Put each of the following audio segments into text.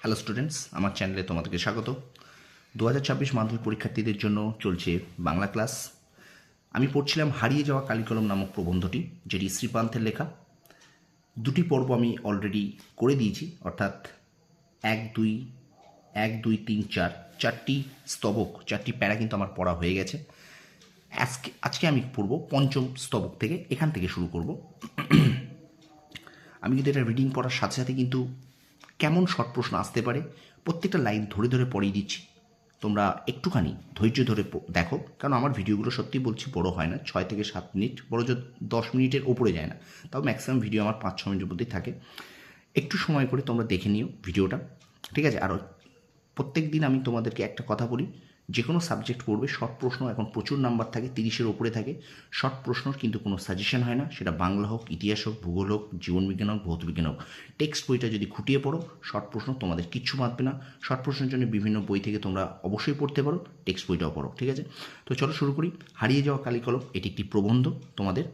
Hello students আমার চ্যানেলে তোমাদেরকে স্বাগত। দু হাজার ছাব্বিশ মাধ্যমিক পরীক্ষার্থীদের জন্য চলছে বাংলা ক্লাস আমি পড়ছিলাম হারিয়ে যাওয়া কালিকলম নামক প্রবন্ধটি, যেটি শ্রীপান্থের লেখা। দুটি পর্ব আমি অলরেডি করে দিয়েছি, অর্থাৎ এক, দুই এক, দুই, তিন, চার, চারটি স্তবক, চারটি প্যারা কিন্তু আমার পড়া হয়ে গেছে। আজকে আজকে আমি পড়ব পঞ্চম স্তবক থেকে, এখান থেকে শুরু করব। আমি কিন্তু এটা রিডিং পড়ার সাথে সাথে কিন্তু কেমন শর্ট প্রশ্ন আসতে পারে? প্রত্যেকটা লাইন ধরে ধরে পড়িয়ে দিচ্ছি। তোমরা একটুখানি ধৈর্য ধরে দেখো কারণ আমার ভিডিওগুলো সত্যি বলছি বড় হয় না, ছয় থেকে সাত মিনিট, বড় যদি দশ মিনিটের ওপরে যায় না। তাও ম্যাক্সিমাম ভিডিও আমার পাঁচ ছ মিনিটের মধ্যেই থাকে। একটু সময় করে তোমরা দেখে নিও ভিডিওটা, ঠিক আছে? আর প্রত্যেক দিন আমি তোমাদেরকে একটা কথা বলি যে কোনো সাবজেক্ট পড়বে শর্ট প্রশ্ন, এখন প্রচুর নাম্বার থাকে, তিরিশের ওপরে থাকে। শর্ট প্রশ্নর কিন্তু কোনো সাজেশন হয় না, সেটা বাংলা হোক, ইতিহাস হোক, ভূগোল হোক, জীবনবিজ্ঞান হোক, ভৌতবিজ্ঞান হোক। টেক্সট বইটা যদি খুঁটিয়ে পড়ো শর্ট প্রশ্ন তোমাদের কিচ্ছু বাঁধবে না। শর্ট প্রশ্নের জন্য বিভিন্ন বই থেকে তোমরা অবশ্যই পড়তে পারো টেক্সট বইটাও পড়ো, ঠিক আছে? তো চলো শুরু করি। হারিয়ে যাওয়া কালিকলম, এটি একটি প্রবন্ধ তোমাদের।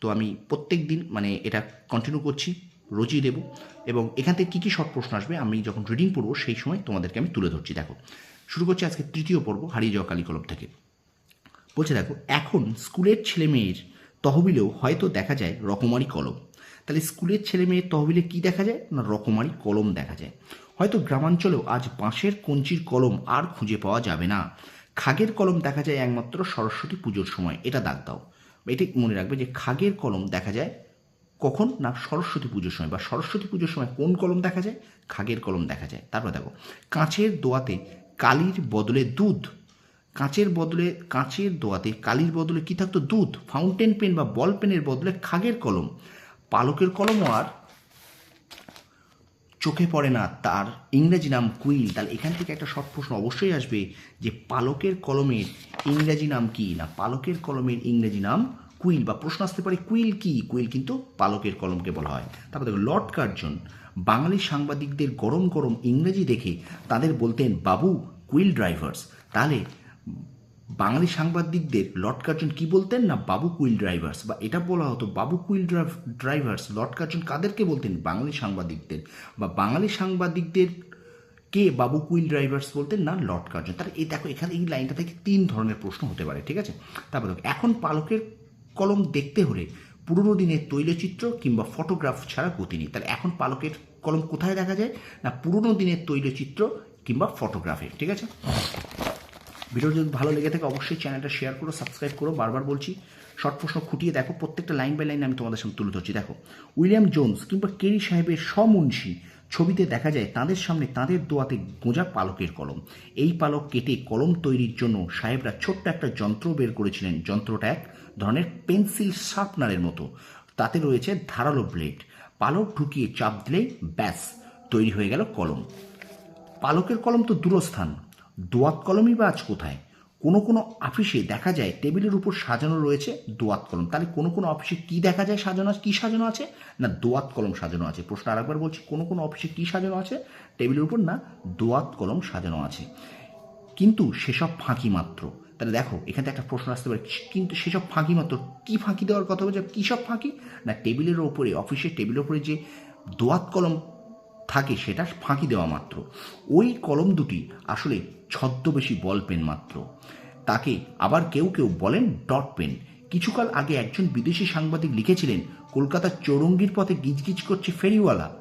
তো আমি প্রত্যেক দিন মানে এটা কন্টিনিউ করছি, রোজই দেবো। এবং এখান থেকে কী কী শর্ট প্রশ্ন আসবে, আমি যখন রিডিং পড়ব, সেই সময় তোমাদেরকে আমি তুলে ধরছি, দেখো। শুরু করছি আজকে তৃতীয় পর্ব, হারিয়ে যাওয়া কালিকলম থেকে। বলছে, দেখো, এখন স্কুলের ছেলে মেয়ের তহবিলেও হয়তো দেখা যায় রকমারি কলম। তাহলে স্কুলের ছেলে মেয়ের তহবিলে কি দেখা যায় না রকমারি কলম দেখা যায়? হয়তো গ্রামাঞ্চলেও আজ বাঁশের কঞ্চির কলম আর খুঁজে পাওয়া যাবে না। খাগের কলম দেখা যায় একমাত্র সরস্বতী পুজোর সময়, এটা দাগ দাও। এটি মনে রাখবে যে খাগের কলম দেখা যায় কখন না সরস্বতী পুজোর সময়, বা সরস্বতী পুজোর সময় কোন কলম দেখা যায়? খাগের কলম দেখা যায়। তারপর দেখো, কাঁচের দোয়াতে কালির বদলে দুধ। কাঁচের বদলে, কাঁচের দোয়াতে কালির বদলে কি থাকতো? দুধ। ফাউন্টেন পেন বা বল পেনের বদলে খাগের কলম। পালকের কলমও আর চোখে পড়ে না, তার ইংরেজি নাম কুইল। তাহলে এখান থেকে একটা শর্ট প্রশ্ন অবশ্যই আসবে যে পালকের কলমের ইংরেজি নাম কি? না, পালকের কলমের ইংরেজি নাম কুইল? বা প্রশ্ন আসতে পারে কুইল কি? কুইল কিন্তু পালকের কলমকে বলা হয়। তারপর দেখো, লর্ড কার্জন বাঙালি সাংবাদিকদের গরম গরম ইংরেজি দেখে তাদের বলতেন, বাবু কুইল ড্রাইভার্স। তাহলে বাঙালি সাংবাদিকদের লর্ড কার্জন কি বলতেন না, বাবু কুইল ড্রাইভার্স? বা এটা বলা হতো, babu quill drive- drivers? Lord Curzon কাদেরকে বলতেন? বাঙালি সাংবাদিকদের। বা বাঙালি সাংবাদিকদের কে বাবু কুইল ড্রাইভার্স বলতেন না, লর্ড কার্জন? তাহলে এই দেখো, এখানে এই লাইনটা থেকে তিন ধরনের প্রশ্ন হতে পারে, ঠিক আছে? তারপর এখন পালকের কলম দেখতে হলে পুরনো দিনের তৈলচিত্র কিংবা ফটোগ্রাফ ছাড়া গতি নেই। তাহলে এখন পালকের কলম কোথায় দেখা যায়? না, পুরনো দিনের তৈলচিত্র কিংবা ফটোগ্রাফে ঠিক আছে? ভিডিও যদি ভালো লেগে থাকে, অবশ্যই চ্যানেলটা শেয়ার করো সাবস্ক্রাইব করো, বারবার বলছি শর্ট প্রশ্ন খুঁটিয়ে দেখো, প্রত্যেকটা লাইন বাই লাইন আমি তোমাদের সামনে তুলে ধরছি। দেখো, উইলিয়াম জোন্স কিংবা কেরি সাহেবের সমুন্সী ছবিতে দেখা যায় তাদের সামনে তাদের দোয়াতে গোঁজা পালকের কলম। এই পালক কেটে কলম তৈরির জন্য সাহেবরা ছোট্ট একটা যন্ত্র বের করেছিলেন। যন্ত্রটা এক ধরনের পেন্সিল শার্পনারের মতো। তাতে রয়েছে ধারালো ব্লেড। পালক ঢুকিয়ে চাপ দিলেই ব্যাস, তৈরি হয়ে গেল কলম। পালকের কলম তো দূরস্থান। দোয়াত কলমই বা আজ কোথায়? কোনো কোনো অফিসে দেখা যায় টেবিলের উপর সাজানো রয়েছে দোয়াত কলম। তাহলে কোনো কোনো অফিসে কি দেখা যায় সাজানো আছে, কি সাজানো আছে? না দোয়াত কলম সাজানো আছে? প্রশ্ন আরেকবার বলছি, কোনো কোনো অফিসে কি সাজানো আছে? টেবিলের উপর না দোয়াত কলম সাজানো আছে। কিন্তু সেসব ফাঁকি মাত্র। তাহলে দেখো, এখানে একটা প্রশ্ন আসতে পারে কিন্তু সেসব ফাঁকি মাত্র, কী ফাঁকি দেওয়ার কথা বলছে, কী সব ফাঁকি? না, টেবিলের ওপরে, অফিসের টেবিলের ওপরে যে দোয়াত কলম থাকে, সেটা ফাঁকি দেওয়া মাত্র। ওই কলম দুটি আসলে ছদ্মবেশী বল পেন মাত্র। তাকে আবার কেউ কেউ বলেন ডট পেন। কিছুকাল আগে একজন বিদেশি সাংবাদিক লিখেছিলেন, কলকাতার চৌরঙ্গির পথে গিজগিজ করছে ফেরিওয়ালা।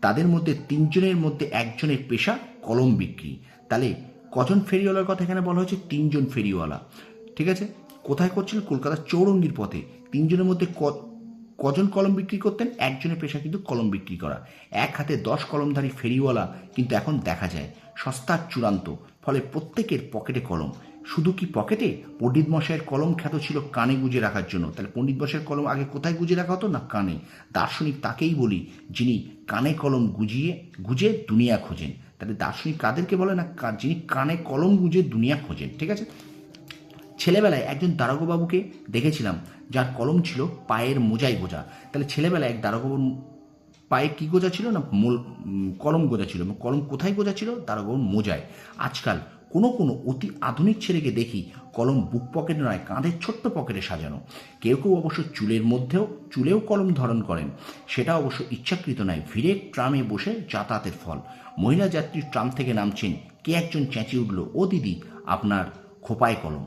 তাদের মধ্যে তিনজনের মধ্যে একজনের পেশা কলম বিক্রি। তাহলে কজন ফেরিওয়ালার কথা এখানে বলা হয়েছে? তিনজন ফেরিওয়ালা। ঠিক আছে? কোথায় করছিল? কলকাতার চৌরঙ্গির পথে। তিনজনের মধ্যে কজন কলম বিক্রি করতেন? একজনের পেশা কিন্তু কলম বিক্রি করা। এক হাতে দশ কলমধারী ফেরিওয়ালা কিন্তু এখন দেখা যায়। সস্তার চূড়ান্ত। ফলে প্রত্যেকের পকেটে কলম। শুধু কি পকেটে পণ্ডিত মশাইয়ের কলম খ্যাত ছিল কানে গুজে রাখার জন্য। তাহলে পণ্ডিত মশাইয়ের কলম আগে কোথায় গুজে রাখা হতো? না কানে? দার্শনিক তাকেই বলি, যিনি কানে কলম গুজিয়ে, গুজে দুনিয়া খোঁজেন। তাহলে দার্শনিক কাদেরকে বলে? না যিনি কানে কলম গুজে দুনিয়া খোঁজেন, ঠিক আছে? ছেলেবেলায় একজন দারোগাবাবুকে দেখেছিলাম, যার কলম ছিল পায়ের মোজায় গোজা। তাহলে ছেলেবেলায় এক দারোগাবুর পায়ে কি গোজা ছিল? না মোল কলম গোজা ছিল। কলম কোথায় গোজা ছিল? দারোগাবুর মোজায়। আজকাল কোনো কোনো অতি আধুনিক ছেলেকে দেখি কলম বুক পকেটে নয় কাঁধের ছোট্ট পকেটে সাজানো। কেউ কেউ অবশ্য চুলের মধ্যেও, চুলেও কলম ধারণ করেন। সেটা অবশ্য ইচ্ছাকৃত নয়, ভিড়ে ট্রামে বসে যাতায়াতের ফল। মহিলা যাত্রী ট্রাম থেকে নামছেন, কে একজন চেঁচিয়ে উঠল, ও দিদি, আপনার খোপায় কলম।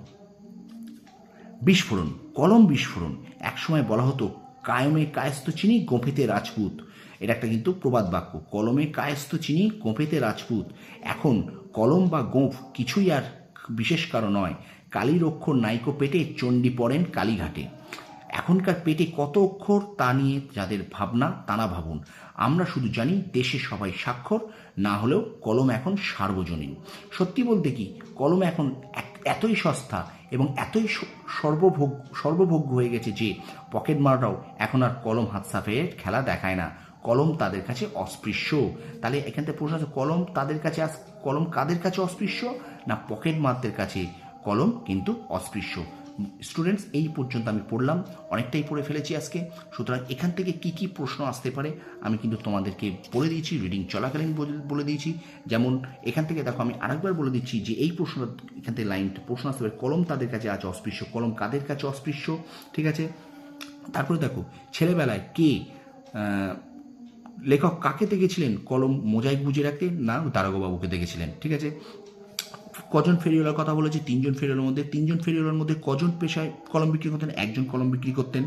বিস্ফোরণ কলম বিস্ফোরণ। একসময় বলা হতো, কায়মে কায়স্ত চিনি, গোঁফেতে রাজপুত। এটা একটা কিন্তু প্রবাদ বাক্য, কলমে কায়স্ত চিনি, গোঁফেতে রাজপুত। এখন কলম বা গোঁফ কিছুই আর বিশেষ কারও নয়। কালীর অক্ষর নাইকো পেটে চণ্ডী পড়েন কালীঘাটে। এখনকার পেটে কত অক্ষর তা নিয়ে যাদের ভাবনা, তারা ভাবুন। আমরা শুধু জানি দেশে সবাই স্বাক্ষর, না হলেও কলম এখন সার্বজনীন। সত্যি বলতে কি, কলম এখন এতই সস্তা এবং এতই সর্বভোগ, সর্বভোগ্য হয়ে গেছে যে পকেট মাররাও এখন আর কলম হাত সাফের খেলা দেখায় না। কলম তাদের কাছে অস্পৃশ্য। তাহলে এখান থেকে প্রশ্ন আছে, কলম তাদের কাছে কলম কাদের কাছে অস্পৃশ্য? না পকেট মারদের কাছে? কলম কিন্তু অস্পৃশ্য। স্টুডেন্টস, এই পর্যন্ত আমি পড়লাম, অনেকটাই পড়ে ফেলেছি আজকে। সুতরাং এখান থেকে কি কি প্রশ্ন আসতে পারে, আমি কিন্তু তোমাদেরকে বলে দিয়েছি রিডিং চলাকালীন বলে- দিয়েছি। যেমন এখান থেকে দেখো, আমি আরেকবার বলে দিচ্ছি যে এই প্রশ্নটা এখান থেকে লাইন প্রশ্ন আসতে পারে, কলম তাদের কাছে আছে অস্পৃশ্য, কলম কাদের কাছে অস্পৃশ্য? ঠিক আছে? তারপরে দেখো, ছেলেবেলায় কে লেখক কাকে দেখেছিলেন? কলম মোজাইক বুঝে রাখতে না দারোগাবাবুকে দেখেছিলেন? ঠিক আছে? কজন ফেরিওয়ালার কথা বলেছি? তিনজন ফেরিওয়ালার মধ্যে, তিনজন ফেরিওয়ালার মধ্যে কজন পেশায় কলম বিক্রি করতেন? একজন কলম বিক্রি করতেন।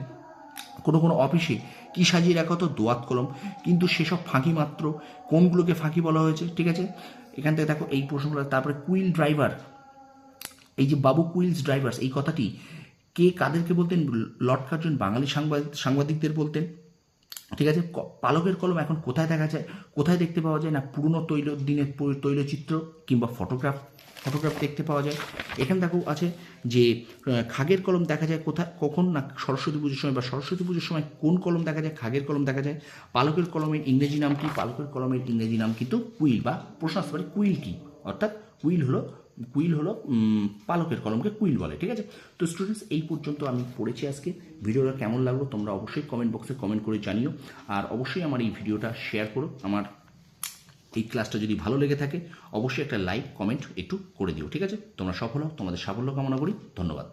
কোনো কোনো অফিসে কি সাজিয়ে রাখা হতো? দোয়াত কলম। কিন্তু সেসব ফাঁকি মাত্র কোনগুলোকে ফাঁকি বলা হয়েছে? ঠিক আছে? এখান থেকে দেখো এই প্রশ্নগুলো। তারপরে কুইল ড্রাইভার। এই যে বাবু কুইলস ড্রাইভার্স, এই কথাটি কে কাদেরকে বলতেন? লর্ড বাঙালি সাংবাদিক সাংবাদিকদের বলতেন। ঠিক আছে? পালকের কলম এখন কোথায় দেখা যায়? কোথায় দেখতে পাওয়া যায়? না পুরনো তৈল, দিনের তৈলচিত্র কিংবা ফটোগ্রাফ ফটোগ্রাফ দেখতে পাওয়া যায়। এখানে দেখো আছে যে খাগের কলম দেখা যায় কোথায়, কখন? না সরস্বতী পুজোর সময় বা সরস্বতী পুজোর সময় কোন কলম দেখা যায়? খাগের কলম দেখা যায়। পালকের কলমের ইংরেজি নাম কি? পালকের কলমের ইংরেজি নাম কিন্তু কুইল বা প্রশ্ন আসতে পারে কুইল কি? অর্থাৎ কুইল হলো কুইল হলো পালকের কলমকে কুইল বলে, ঠিক আছে? তো স্টুডেন্টস এই পর্যন্ত আমি পড়েছি আজকে। ভিডিওটা কেমন লাগল তোমরা অবশ্যই কমেন্ট বক্সে কমেন্ট করে জানিও। আর অবশ্যই আমার এই ভিডিওটা শেয়ার করো। আমার এই ক্লাসটা যদি ভালো লেগে থাকে, অবশ্যই একটা লাইক কমেন্ট একটু করে দিও, ঠিক আছে? তোমরা সফল হও, তোমাদের সাফল্য কামনা করি। ধন্যবাদ।